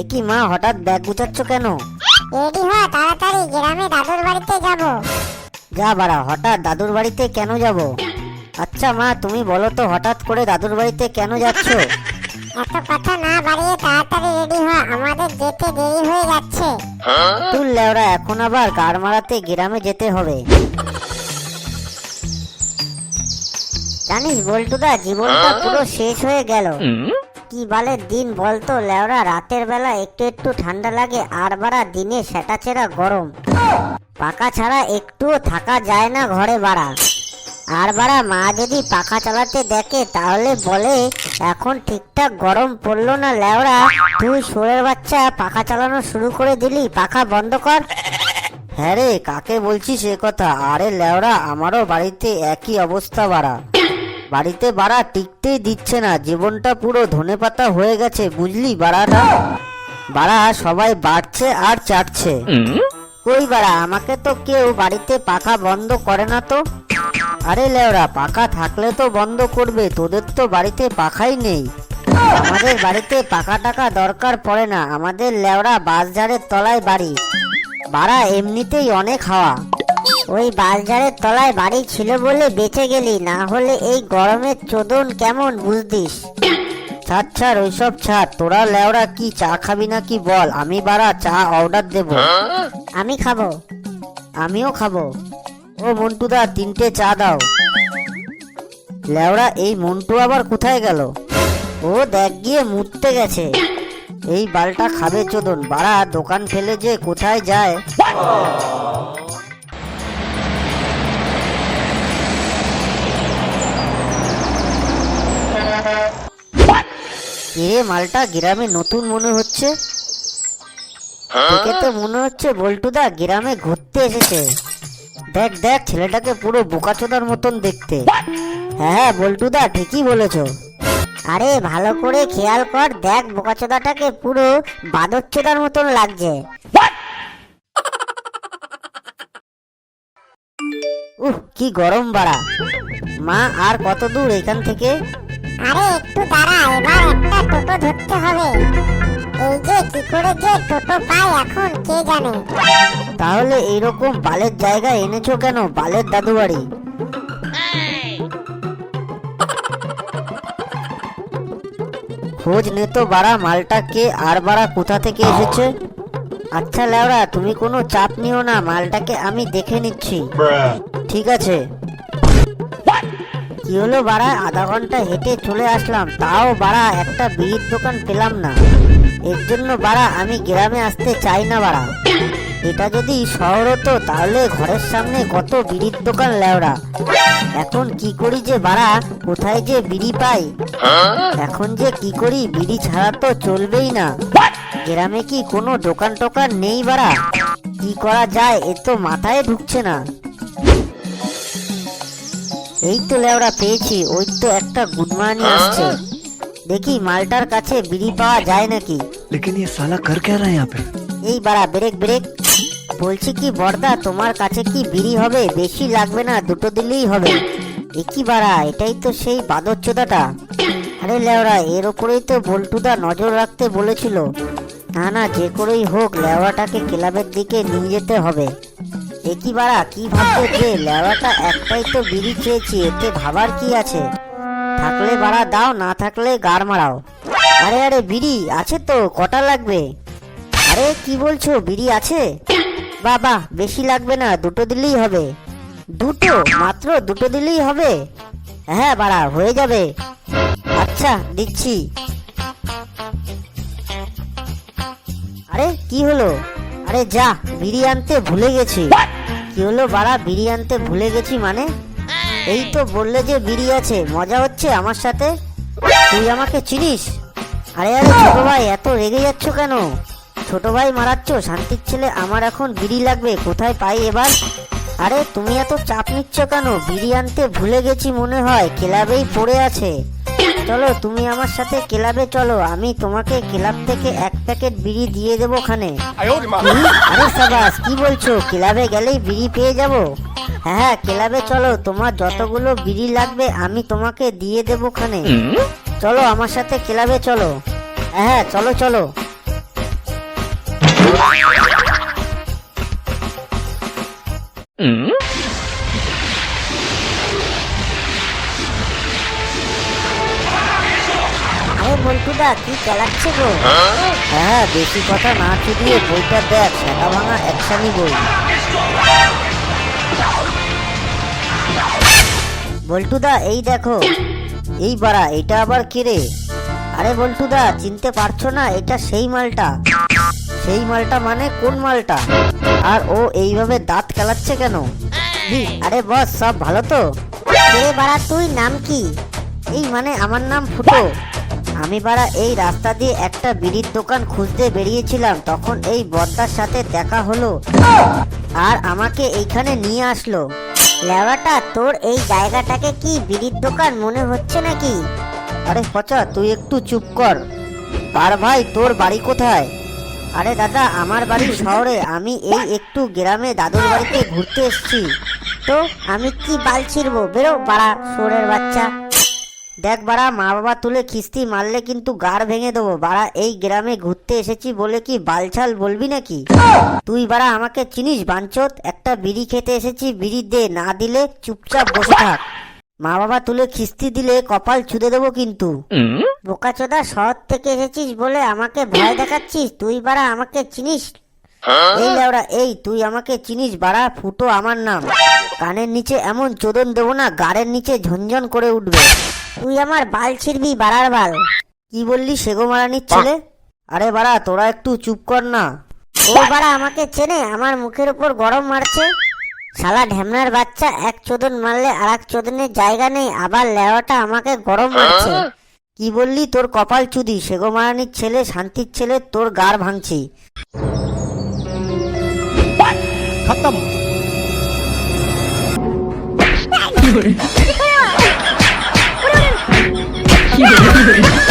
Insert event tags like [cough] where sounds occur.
এ কি মা হঠাৎ ব্যাগ গুছাচ্ছ কেন? রেডি হ তাড়াতাড়ি গ্রামে দাদুর বাড়িতে যাব। যা বাড়া হঠাৎ দাদুর বাড়িতে কেন যাব? আচ্ছা মা তুমি বলো তো হঠাৎ করে দাদুর বাড়িতে কেন যাচ্ছ? এত কথা না বাড়িয়ে তাড়াতাড়ি রেডি হ আমাদের যেতে দেরি হয়ে যাচ্ছে। তুল লেওরা এখন আবার গাড় মারাতে গ্রামে যেতে হবে। জানিস বল্টুদা জীবনটা পুরো শেষ হয়ে গেল। কি বালের দিন বলতো লেওরা, রাতের বেলা একটু একটু ঠান্ডা লাগে, আর বাড়া দিনে সেটা চেরা গরম। পাকা ছাড়া একটুও থাকা যায় না ঘরে বাড়া। আর বাড়া মা যদি পাখা চালাতে দেখে, তাহলে বলে, এখন ঠিকঠাক গরম পড়ল না লেওরা, তুই সোরের বাচ্চা পাখা চালানো শুরু করে দিলি, পাখা বন্ধ কর। হ্যাঁ রে, কাকে বলছিস এ কথা? আরে লেওরা, আমারও বাড়িতে একই অবস্থা বাড়া। বাড়িতে বাড়া টিকতেই দিচ্ছে না, জীবনটা পুরো ধনেপাতা হয়ে গেছে, বুঝলি বাড়াটা? বাড়া, সবাই বাড়ছে আর চাটছে। কই বাড়া, আমাকে তো কেউ বাড়িতে পাখা বন্ধ করে না তো? আরে লেওরা, পাখা থাকলে তো বন্ধ করবে, তোদের তো বাড়িতে পাখাই নেই। আমাদের বাড়িতে পাখা টাকা দরকার পড়ে না, আমাদের লেওরা বাসঝাড়ের তলায় বাড়ি। বাড়া, এমনিতেই অনেক হাওয়া। ওই বাসঝাড়ের তলায় বাড়ি ছিল বলে বেঁচে গেলি, না হলে এই গরমের চোদন কেমন বুঝতিস? ছাড় ছাড়, ওইসব ছাড়, তোরা লেওরা কি, চা খাবি না কি বল, আমি বাড়া চা অর্ডার দেব। আমি খাব। আমিও খাব। ও মন্টুদা, তিনটে চা দাও। লেওরা, এই মন্টু আবার কোথায় গেল? ও দেখ, গিয়ে মুততে গেছে। এই বালটা খাবে চোদন। বাড়া, দোকান ফেলে যে কোথায় যায়। এ মালটা গ্রামে নতুন মনে হচ্ছে। দেখে তো মনে হচ্ছে বল্টুদা গ্রামে ঘুরতে এসেছে। দেখ দেখ ছেলেটাকে পুরো বোকাচোদার মতন দেখতে। হ্যাঁ হ্যাঁ বল্টুদা ঠিকই বলেছ। আরে ভালো করে খেয়াল কর দেখ বোকাচোদাটাকে পুরো বাদরচোদার মতন লাগছে। উহ কি গরম বাড়া। মা আর কত দূর এখান থেকে? আরে একটু দাঁড়া এবার একটা টোটো ধরতে হবে। এই যে কি করে যে টোটো পাই এখন কে জানে? তাহলে এইরকম বালের জায়গায় এনেছো কেন বালের দাদু বাড়ি খোঁজ নে তো বাড়া মালটা কে আর বাড়া কোথা থেকে এসেছে? আচ্ছা লেওরা তুমি কোনো চাপ নিও না মালটাকে আমি দেখে নিচ্ছি। ঠিক আছে। কি হলো বাড়া আধা ঘণ্টা হেঁটে চলে আসলাম, তাও বাড়া একটা বিড়ির দোকান পেলাম না। এর জন্য বাড়া আমি গ্রামে আসতে চাই না বাড়া এটা যদি শহর হতো, তাহলে ঘরের সামনে কত বিড়ির দোকান লেওড়া। এখন কি করি যে বাড়া কোথায় যে বিড়ি পাই? এখন যে কি করি, বিড়ি ছাড়া তো চলবেই না। গ্রামে কি কোনো দোকান টোকান নেই বাড়া কি করা যায়, এ তো মাথায় ঢুকছে না। এই তো লেওড়া পেয়েছি ওই তো একটা গুডমানি আসছে দেখি মালটার কাছে বিড়ি পাওয়া যায় নাকি लेकिन ये साला कर क्या रहा है यहाँ पे এই বাড়া ব্রেক ব্রেক বলছি কি বর্দা তোমার কাছে কি বিড়ি হবে বেশি লাগবে না দুটো দিলেই হবে এ কি বাড়া এটাই তো সেই বাদর চোদাটা আরে লেওড়া এর ওপরেই তো বল্টুদা নজর রাখতে বলেছিল না না যে করেই হোক লেওয়াটাকে ক্লাবের দিকে নিয়ে যেতে হবে এ কি বাড়া, কি ভাবছ? যে লেওয়াটা একটাই তো বিড়ি খেয়েছি, এতে ভাবার কি আছে? থাকলে বাড়া দাও, না থাকলে গাড় মারাও। আরে আরে, বিড়ি, আছে তো, কটা লাগবে? আরে, কি বলছো, বিড়ি আছে? বাবা বেশি লাগবে না, দুটো দিলেই হবে। দুটো? মাত্র দুটো দিলেই হবে? হ্যাঁ বাড়া, হয়ে যাবে। আচ্ছা দিচ্ছি। আরে, কি হলো? আরে, যা, বিড়ি আনতে ভুলে গেছি। কি হলো বাড়া? বিড়ি আনতে ভুলে গেছি মানে? এই তো বললে যে বিড়ি আছে, মজা হচ্ছে আমার সাথে? তুই আমাকে চিনিস? আরে আরে ছোট ভাই, এত রেগে যাচ্ছ কেন? ছোট ভাই মারাচ্ছ, শান্তির ছেলে, আমার এখন বিড়ি লাগবে, কোথায় পাই এবার? আরে তুমি এত চাপ নিচ্ছ কেন? বিড়ি আনতে ভুলে গেছি মনে হয়, ক্লাবেই পড়ে আছে। চলো তুমি আমার সাথে ক্লাবে চলো। আমি তোমাকে ক্লাব থেকে এক প্যাকেট বিড়ি দিয়ে দেবো ওখানে। আরে সাবাস কি বলছো? ক্লাবে গেলেই বিড়ি পেয়ে যাব? হ্যাঁ, হ্যাঁ ক্লাবে চলো। তোমার যতগুলো বিড়ি লাগবে আমি তোমাকে দিয়ে দেবো খানে চলো আমার সাথে ক্লাবে চলো। হ্যাঁ, হ্যাঁ চলো চলো। হুম? বল্টুদা কি চালাচ্ছে গো? হ্যাঁ বেশি কথা না চুদিয়ে বইটা দেখ, সেটা ভাঙা একসানি বই। বল্টুদা এই দেখো। এই বাড়া, এটা আবার কে রে? আরে বল্টুদা চিনতে পারছ না, এটা সেই মালটা। সেই মালটা মানে কোন মালটা? আর ও এইভাবে দাঁত খেলাচ্ছে কেন? আরে বস, সব ভালো তো? কে বাড়া, তুই নাম কি? এই মানে আমার নাম ফুটো। আমি বাড়া এই রাস্তা দিয়ে একটা বিড়ির দোকান খুঁজতে বেরিয়েছিলাম, তখন এই বদ্দার সাথে দেখা হলো। আর আমাকে এইখানে নিয়ে আসলো। লেওয়াটা, তোর এই জায়গাটাকে কি বিড়ির দোকান মনে হচ্ছে নাকি? আরে পচা, তুই একটু চুপ কর। আর ভাই, তোর বাড়ি কোথায়? আরে দাদা, আমার বাড়ি শহরে। আমি এই একটু গ্রামে দাদুর বাড়িতে ঘুরতে এসেছি। তো, আমি কি বাল ছিড়বো? বেরো, পাড়া সোরের বাচ্চা। দেখ বাড়া মা বাবা তুলে খিস্তি মারলে কিন্তু গাড় ভেঙে দেবো। বাড়া, এই গ্রামে ঘুরতে এসেছি বলে কি বালছাল বলবি নাকি? তুই বাড়া আমাকে চিনিস, বাঞ্চত? একটা বিড়ি খেতে এসেছি, বিড়ি দে, না দিলে চুপচাপ বসে থাক। মা বাবা তুলে খিস্তি দিলে কপাল ছুঁতে দেবো কিন্তু। বোকাচোদা শহর থেকে এসেছিস বলে আমাকে ভয় দেখাচ্ছিস? তুই বাড়া আমাকে চিনিস? এই লেওড়া, এই, তুই আমাকে চিনিস বাড়া, ফুটো আমার নাম। কানের নিচে এমন চোদন দেবো না, গাড়ের নিচে ঝনঝন করে উঠবে। তুই আমার বাল ছিড়বি বাড়ার বাল। কি বললি সেগো মারানির ছেলে? আরে বাড়া তোরা একটু চুপ কর না। ও বাড়া আমাকে চেনে আমার মুখের উপর গরম মারছে। শালা ঢ্যামনার বাচ্চা এক চোদন মারলে আর এক চোদনের জায়গা নেই আবার লেওয়াটা আমাকে গরম মারছে। কি বললি তোর কপাল চুদি সেগো মারানির ছেলে শান্তির ছেলে তোর গার ভাঙছি। খতম। Thank [laughs] you.